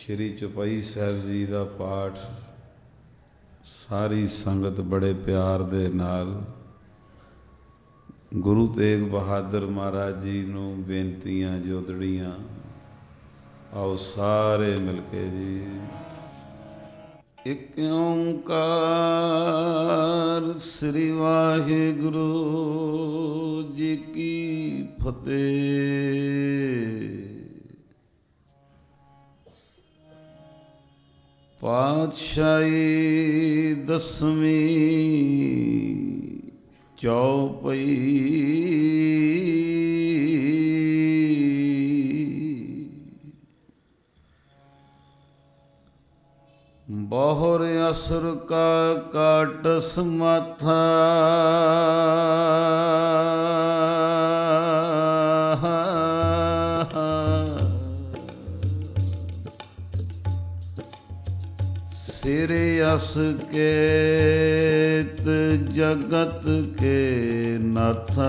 ਸ਼੍ਰੀ ਚੁਪਈ ਸਾਹਿਬ ਜੀ ਦਾ ਪਾਠ ਸਾਰੀ ਸੰਗਤ ਬੜੇ ਪਿਆਰ ਦੇ ਨਾਲ ਗੁਰੂ ਤੇਗ ਬਹਾਦਰ ਮਹਾਰਾਜ ਜੀ ਨੂੰ ਬੇਨਤੀਆਂ ਜੋਤੜੀਆਂ। ਆਓ ਸਾਰੇ ਮਿਲ ਕੇ ਜੀ। ਇਕ ਓੰਕਾਰ ਸ੍ਰੀ ਵਾਹਿਗੁਰੂ ਜੀ ਕੀ ਫਤਿਹ। ਪਾਤਸ਼ਾਹੀ ਦਸਵੀਂ ਚੌਪਈ। ਬਹੁਰ ਅਸੁਰ ਕਾ ਕਾਟ ਸਮਥਾ। ਸਿਰ ਅਸ ਕੇਤ ਜਗਤ ਕੇ ਨਾਥਾ।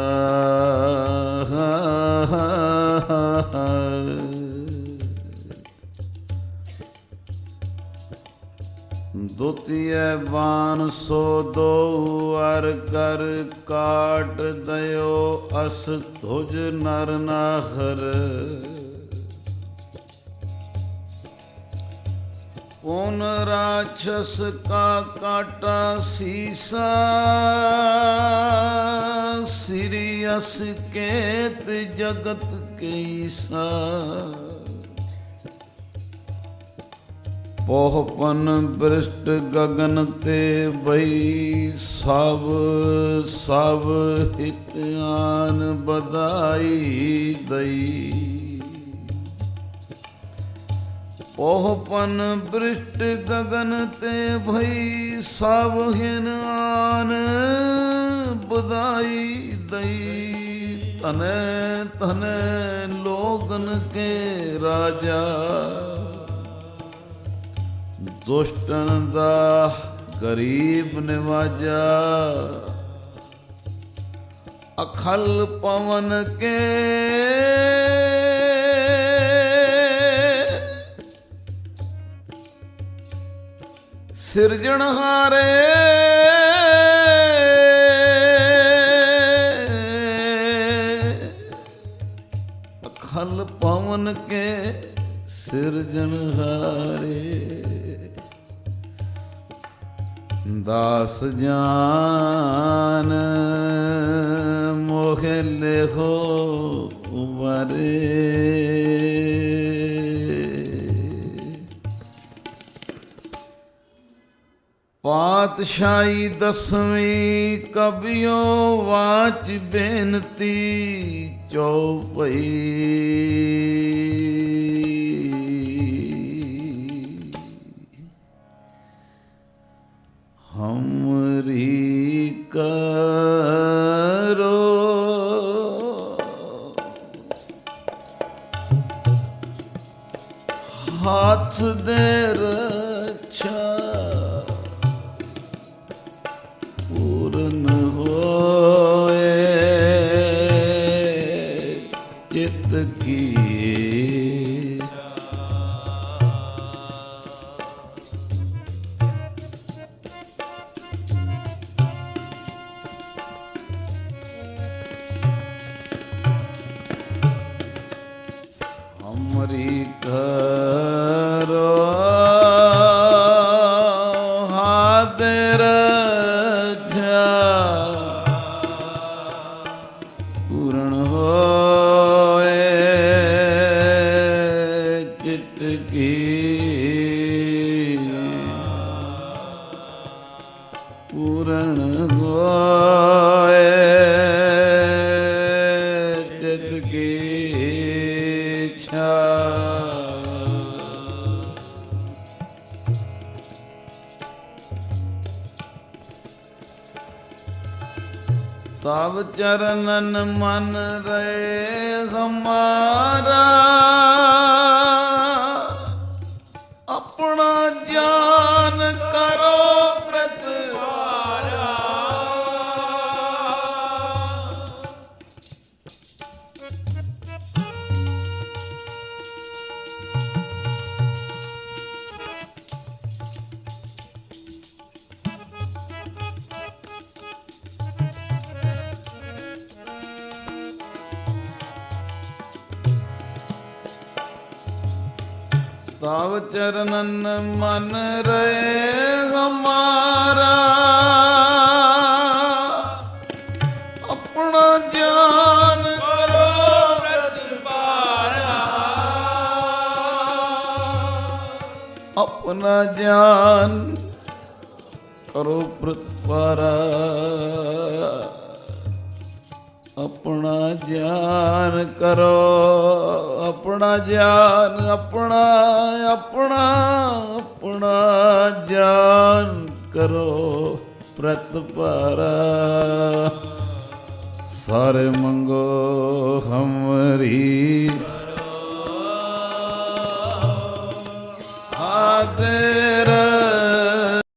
ਦੁਤੀਏ ਬਾਨ ਸੋ ਦੋ ਅਰ ਕਰ ਕਾਟ ਦਇਓ ਅਸ ਤੁਜ ਨਰ ਨਾਹਰ। ਪੁਨ ਰਾਛਸ ਕਾ ਕਾਟਾ ਸੀਸਾ? ਸ੍ਰੀ ਅਸ ਕੇਤ ਜਗਤ ਕੇਸਾ। ਪੋਹਪਨ ਬ੍ਰਿਸ਼ਟ ਗਗਨ ਤੇ ਬਈ ਸਭ ਸਭ ਹਿਤ ਆਨ ਬਧਾਈ ਦਈ। ਪੋਹਪਨ ਬ੍ਰਿਸ਼ਟ ਗਗਨ ਤੇ ਭਈ ਸਭ ਹਿਨ ਆਨ ਬੁਦਾਈ ਦਈ ਤਨੇ ਤਨੇ ਲੋਗਨ ਕੇ ਰਾਜਾ। ਦੁਸ਼ਟਨ ਦਾ ਗਰੀਬ ਨਿਵਾਜਾ। ਅਖਲ ਪਵਨ ਕੇ ਸਿਰਜਣਹਾਰੇ ਅਖਲ ਪਵਨ ਕੇ ਸਿਰਜਣਹਾਰੇ ਦਾਸ ਜਾਨ ਮੋਹ ਲੇਖੋ ਉਮਰੇ ਪਾਤਸ਼ਾਹੀ ਦਸਵੀਂ ਕਬਿਓ ਵਾਚ ਬੇਨਤੀ ਚੌਪਈ ਹਮਰੀ ਕਰੋ। ਹੱਥ ਦੇ ਰੱਛਾ ਪੂਰਨ ਹੋਏ ਚਿਤ ਕੀ ਹਮਰੀ ਕਰੋ ਹੋਏ ਚਿਤ ਕੀ ਪੂਰਨ ਹੋਏ ਤਬ ਚਰਨਨ ਮਨ ਰਹੇ ਹਮਾਰਾ। ਤਵ ਚਰਨਨ ਮਨ ਰਹੇ ਹਮਾਰਾ। ਆਪਣਾ ਜਾਨ ਕਰੋ ਆਪਣਾ ਜਾਨ ਕਰੋ ਪ੍ਰਤਪਾਰਾ ਆਪਣਾ ਜਾਨ ਕਰੋ। ਆਪਣਾ ਜਾਨ ਆਪਣਾ ਆਪਣਾ ਆਪਣਾ ਜਾਨ ਕਰੋ ਪ੍ਰਤਪਾਰਾ ਸਾਰੇ ਮੰਗੋ ਹਮਰੀ